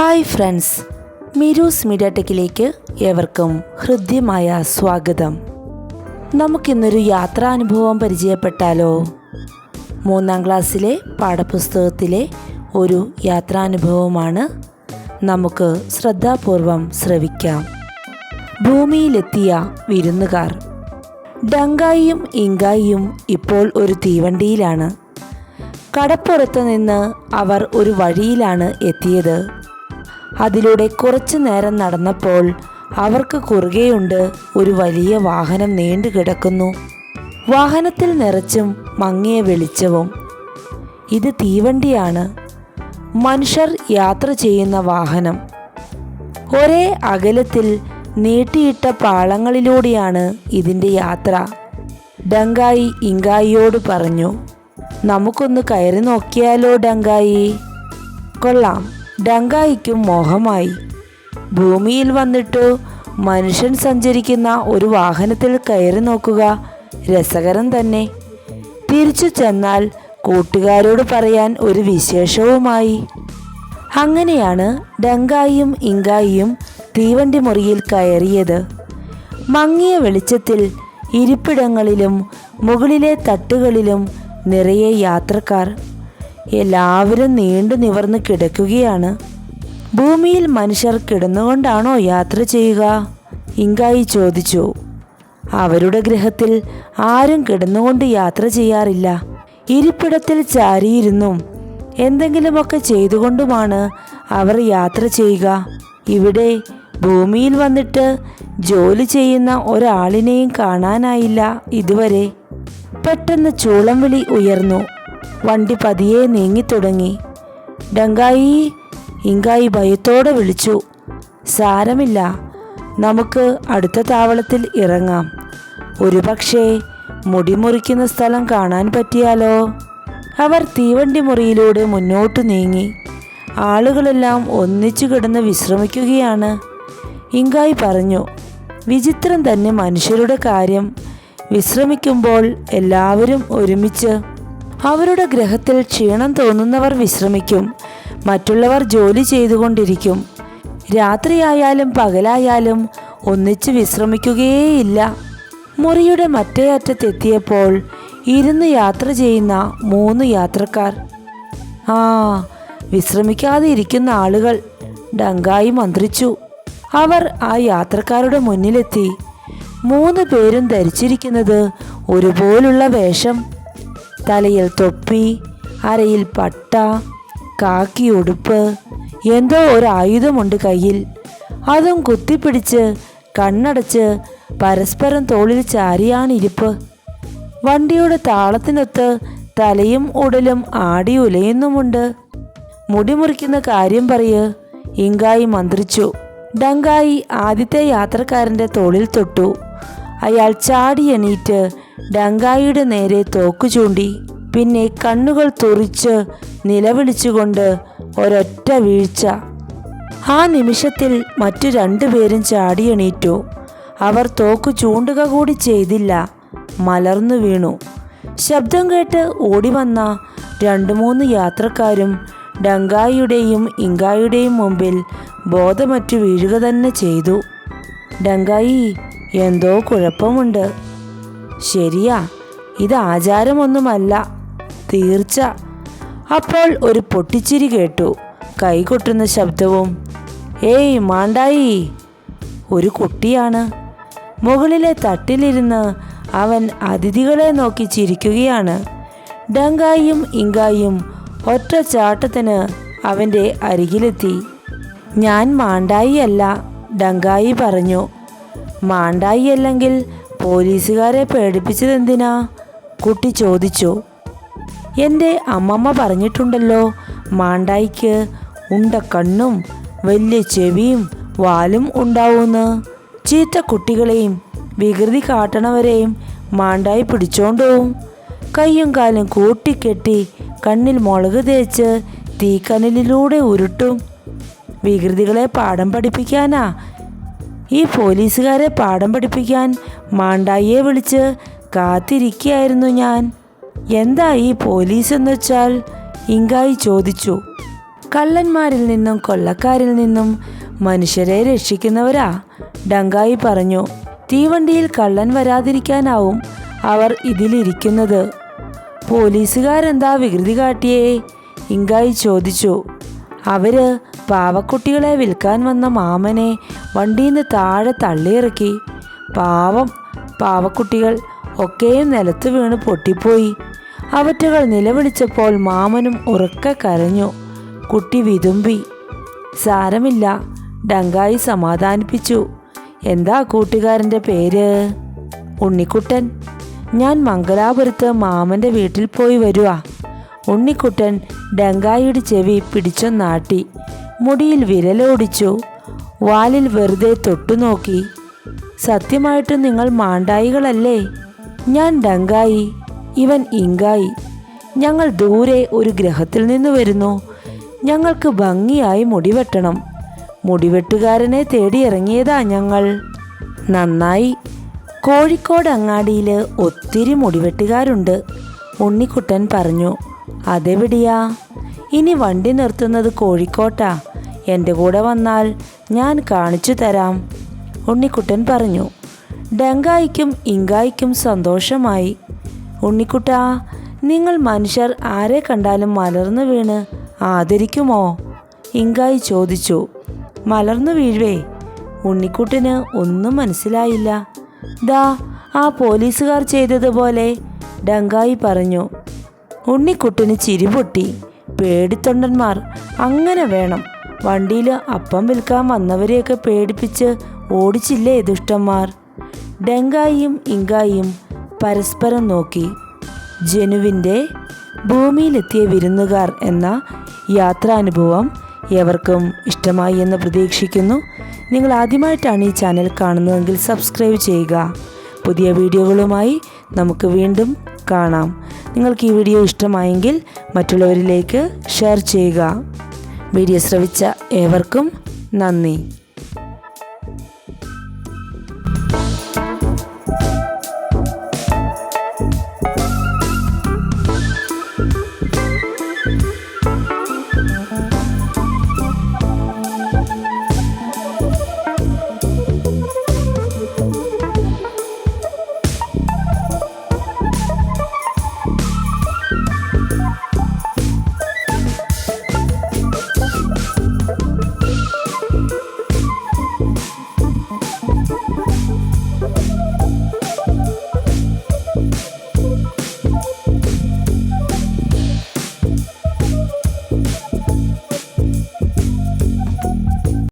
Hi friends Miroos media ടെക്കിലേക്ക് ഏവർക്കും ഹൃദ്യമായ സ്വാഗതം. നമുക്കിന്നൊരു യാത്രാനുഭവം പരിചയപ്പെട്ടാലോ? മൂന്നാം ക്ലാസ്സിലെ പാഠപുസ്തകത്തിലെ ഒരു യാത്രാനുഭവമാണ് നമുക്ക് ശ്രദ്ധാപൂർവം ശ്രവിക്കാം. ഭൂമിയിലെത്തിയ വിരുന്നുകാർ. ഡങ്കായിയും ഇങ്കായിയും ഇപ്പോൾ ഒരു തീവണ്ടിയിലാണ്. കടപ്പുറത്ത് നിന്ന് അവർ ഒരു വഴിയിലാണ് എത്തിയത്. അതിലൂടെ കുറച്ചു നേരം നടന്നപ്പോൾ അവർക്ക് കുറുകെയുണ്ട് ഒരു വലിയ വാഹനം നീണ്ടു കിടക്കുന്നു. വാഹനത്തിൽ നിറച്ചും മങ്ങിയ വെളിച്ചവും. ഇത് തീവണ്ടിയാണ്. മനുഷ്യർ യാത്ര ചെയ്യുന്ന വാഹനം. ഒരേ അകലത്തിൽ നീട്ടിയിട്ട പാളങ്ങളിലൂടെയാണ് ഇതിന്റെ യാത്ര. ഡങ്കായി ഇങ്കായിയോട് പറഞ്ഞു നമുക്കൊന്ന് കയറി നോക്കിയാലോ ഡങ്കായി? കൊള്ളാം. ഡങ്കായിക്കും മോഹമായി. ഭൂമിയിൽ വന്നിട്ട് മനുഷ്യൻ സഞ്ചരിക്കുന്ന ഒരു വാഹനത്തിൽ കയറി നോക്കുക രസകരം തന്നെ. തിരിച്ചു ചെന്നാൽ കൂട്ടുകാരോട് പറയാൻ ഒരു വിശേഷവുമായി. അങ്ങനെയാണ് ഡങ്കായും ഇങ്കായിയും തീവണ്ടി മുറിയിൽ കയറിയത്. മങ്ങിയ വെളിച്ചത്തിൽ ഇരിപ്പിടങ്ങളിലും മുകളിലെ തട്ടുകളിലും നിറയെ യാത്രക്കാർ. എല്ലാവരും നീണ്ടു നിവർന്ന് കിടക്കുകയാണ്. ഭൂമിയിൽ മനുഷ്യർ കിടന്നുകൊണ്ടാണോ യാത്ര ചെയ്യുക? ഇങ്കായി ചോദിച്ചു. അവരുടെ ഗ്രഹത്തിൽ ആരും കിടന്നുകൊണ്ട് യാത്ര ചെയ്യാറില്ല. ഇരിപ്പിടത്തിൽ ചാരിയിരുന്നും. എന്തെങ്കിലുമൊക്കെ ചെയ്തുകൊണ്ടുമാണ് അവർ യാത്ര ചെയ്യുക. ഇവിടെ ഭൂമിയിൽ വന്നിട്ട് ജോലി ചെയ്യുന്ന ഒരാളിനെയും കാണാനായില്ല ഇതുവരെ. പെട്ടെന്ന് ചൂളം വിളി ഉയർന്നു. വണ്ടി പതിയെ നീങ്ങിത്തുടങ്ങി ഡങ്കായി ഇങ്കായി ഭയത്തോടെ വിളിച്ചു. സാരമില്ല നമുക്ക് അടുത്ത താവളത്തിൽ ഇറങ്ങാം. ഒരുപക്ഷേ മുടി മുറിക്കുന്ന സ്ഥലം കാണാൻ പറ്റിയാലോ? അവർ തീവണ്ടി മുറിയിലൂടെ മുന്നോട്ട് നീങ്ങി. ആളുകളെല്ലാം ഒന്നിച്ചു കിടന്ന് വിശ്രമിക്കുകയാണ്. ഇങ്കായി പറഞ്ഞു വിചിത്രം തന്നെ മനുഷ്യരുടെ കാര്യം. വിശ്രമിക്കുമ്പോൾ എല്ലാവരും ഒരുമിച്ച് അവരുടെ ഗ്രഹത്തിൽ ക്ഷീണം തോന്നുന്നവർ വിശ്രമിക്കും. മറ്റുള്ളവർ ജോലി ചെയ്തുകൊണ്ടിരിക്കും. രാത്രിയായാലും പകലായാലും ഒന്നിച്ച് വിശ്രമിക്കുകയേയില്ല. മുറിയുടെ മറ്റേ അറ്റത്തെത്തിയപ്പോൾ ഇരുന്ന് യാത്ര ചെയ്യുന്ന മൂന്ന് യാത്രക്കാർ. ആ വിശ്രമിക്കാതെ ഇരിക്കുന്ന ആളുകൾ ഡങ്കായി മന്ത്രിച്ചു. അവർ ആ യാത്രക്കാരുടെ മുന്നിലെത്തി. മൂന്ന് പേരും ധരിച്ചിരിക്കുന്നത് ഒരുപോലുള്ള വേഷം. തലയിൽ തൊപ്പി അരയിൽ പട്ട കാക്കി ഉടുപ്പ് എന്തോ ഒരു ആയുധമുണ്ട് കയ്യിൽ. അതും കുത്തിപ്പിടിച്ച് കണ്ണടച്ച് പരസ്പരം തോളിൽ ചാരിയാണ് ഇരിപ്പ്. വണ്ടിയുടെ താളത്തിനൊത്ത് തലയും ഉടലും ആടി ഉലയുന്നുമുണ്ട്. മുടിമുറിക്കുന്ന കാര്യം പറയ് ഇങ്കായി മന്ത്രിച്ചു. ഡങ്കായി ആദ്യത്തെ യാത്രക്കാരന്റെ തോളിൽ തൊട്ടു. അയാൾ ചാടി എണീറ്റ് ഡങ്കായിയുടെ നേരെ തോക്കു ചൂണ്ടി പിന്നെ കണ്ണുകൾ തുറിച്ച് നിലവിളിച്ചുകൊണ്ട് ഒരൊറ്റ വീഴ്ച. ആ നിമിഷത്തിൽ മറ്റു രണ്ടുപേരും ചാടി എണീറ്റു. അവർ തോക്കു ചൂണ്ടുക കൂടി ചെയ്തില്ല. മലർന്നു വീണു. ശബ്ദം കേട്ട് ഓടി വന്ന രണ്ടു മൂന്ന് യാത്രക്കാരും ഡങ്കായിയുടെയും ഇങ്കായിയുടെയും മുമ്പിൽ ബോധമറ്റു വീഴുക തന്നെ ചെയ്തു. ഡങ്കായി എന്തോ കുഴപ്പമുണ്ട്. ശരിയാ ഇത് ആചാരമൊന്നുമല്ല. തീർച്ച. അപ്പോൾ ഒരു പൊട്ടിച്ചിരി കേട്ടു. കൈകൊട്ടുന്ന ശബ്ദവും ഏയ് മാണ്ടായി ഒരു കുട്ടിയാണ്. മുകളിലെ തട്ടിലിരുന്ന് അവൻ അതിഥികളെ നോക്കി ചിരിക്കുകയാണ്. ഡങ്കായും ഇങ്കായും ഒറ്റ ചാട്ടത്തിന് അവന്റെ അരികിലെത്തി. ഞാൻ മാണ്ടായി അല്ല ഡങ്കായി പറഞ്ഞു. മാണ്ടായി അല്ലെങ്കിൽ പോലീസുകാരെ പേടിപ്പിച്ചതെന്തിനാ കുട്ടി ചോദിച്ചു. എന്റെ അമ്മമ്മ പറഞ്ഞിട്ടുണ്ടല്ലോ മാണ്ടായിക്ക് ഉണ്ട കണ്ണും വലിയ ചെവിയും വാലും ഉണ്ടാവുമെന്ന് ചീത്ത കുട്ടികളെയും വികൃതി കാട്ടണവരെയും മാണ്ടായി പിടിച്ചോണ്ടുപോവും കയ്യും കാലും കൂട്ടിക്കെട്ടി കണ്ണിൽ മുളക് തേച്ച് തീക്കനലിലൂടെ ഉരുട്ടും. വികൃതികളെ പാഠം പഠിപ്പിക്കാനാ ഈ പോലീസുകാരെ പാഠം പഠിപ്പിക്കാൻ മാണ്ടായിയെ വിളിച്ച് കാത്തിരിക്കുകയായിരുന്നു ഞാൻ. എന്താ ഈ പോലീസ് എന്ന് വെച്ചാൽ? ഇങ്കായി ചോദിച്ചു. കള്ളന്മാരിൽ നിന്നും കൊള്ളക്കാരിൽ നിന്നും മനുഷ്യരെ രക്ഷിക്കുന്നവരാ ഡങ്കായി പറഞ്ഞു. തീവണ്ടിയിൽ കള്ളൻ വരാതിരിക്കാനാവും അവർ ഇതിലിരിക്കുന്നത്. പോലീസുകാരെന്താ വികൃതി കാട്ടിയേ? ഇങ്കായി ചോദിച്ചു. അവർ പാവക്കുട്ടികളെ വിൽക്കാൻ വന്ന മാമനെ വണ്ടിയിൽ നിന്ന് താഴെ തള്ളിയിറക്കി. പാവം പാവക്കുട്ടികൾ ഒക്കെയും നിലത്ത് വീണ് പൊട്ടിപ്പോയി. അവറ്റകൾ നിലവിളിച്ചപ്പോൾ മാമനും ഉറക്കെ കരഞ്ഞു. കുട്ടി വിതുമ്പി. സാരമില്ല ഡങ്കായി സമാധാനിപ്പിച്ചു. എന്താ കൂട്ടുകാരന്റെ പേര്? ഉണ്ണിക്കുട്ടൻ. ഞാൻ മംഗലാപുരത്ത് മാമന്റെ വീട്ടിൽ പോയി വരുവാ. ഉണ്ണിക്കുട്ടൻ ഡങ്കായിയുടെ ചെവി പിടിച്ചൊന്നാട്ടി മുടിയിൽ വിരലോടിച്ചു. വാലിൽ വെറുതെ തൊട്ടുനോക്കി സത്യമായിട്ടും നിങ്ങൾ മാണ്ടായികളല്ലേ? ഞാൻ ഡങ്കായി. ഇവൻ ഇങ്കായി. ഞങ്ങൾ ദൂരെ ഒരു ഗ്രഹത്തിൽ നിന്ന് വരുന്നു. ഞങ്ങൾക്ക് ഭംഗിയായി മുടിവെട്ടണം മുടിവെട്ടുകാരനെ തേടിയിറങ്ങിയതാ ഞങ്ങൾ. നന്നായി. കോഴിക്കോട് അങ്ങാടിയിൽ ഒത്തിരി മുടിവെട്ടുകാരുണ്ട്. ഉണ്ണിക്കുട്ടൻ പറഞ്ഞു. അതെവിടെയാ? ഇനി വണ്ടി നിർത്തുന്നത് കോഴിക്കോട്ടാ. എന്റെ കൂടെ വന്നാൽ ഞാൻ കാണിച്ചു തരാം. ഉണ്ണിക്കുട്ടൻ പറഞ്ഞു. ഡങ്കായിക്കും ഇങ്കായിക്കും സന്തോഷമായി. ഉണ്ണിക്കുട്ടാ നിങ്ങൾ മനുഷ്യർ ആരെ കണ്ടാലും മലർന്നു വീണ് ആദരിക്കുമോ? ഇങ്കായി ചോദിച്ചു. മലർന്നു വീഴുവേ. ഉണ്ണിക്കുട്ടന് ഒന്നും മനസ്സിലായില്ല. ദാ ആ പോലീസുകാർ ചെയ്തതുപോലെ ഡങ്കായി പറഞ്ഞു. ഉണ്ണിക്കുട്ടന് ചിരി പൊട്ടി. പേടിത്തൊണ്ടന്മാർ അങ്ങനെ വേണം. വണ്ടിയിൽ അപ്പം വിൽക്കാൻ വന്നവരെയൊക്കെ പേടിപ്പിച്ച് ഓടിച്ചില്ലേ ദുഷ്ടന്മാർ? ഡെങ്കായിയും ഇങ്കായിയും പരസ്പരം നോക്കി. ജനുവിന്റെ ഭൂമിയിലെത്തിയ വിരുന്നുകാർ എന്ന യാത്രാനുഭവം എവർക്കും ഇഷ്ടമായി എന്ന് പ്രതീക്ഷിക്കുന്നു. നിങ്ങൾ ആദ്യമായിട്ടാണ് ഈ ചാനൽ കാണുന്നതെങ്കിൽ സബ്സ്ക്രൈബ് ചെയ്യുക. പുതിയ വീഡിയോകളുമായി നമുക്ക് വീണ്ടും കാണാം. നിങ്ങൾക്ക് ഈ വീഡിയോ ഇഷ്ടമായെങ്കിൽ മറ്റുള്ളവരിലേക്ക് ഷെയർ ചെയ്യുക. വീഡിയോ ശ്രവിച്ച ഏവർക്കും നന്ദി.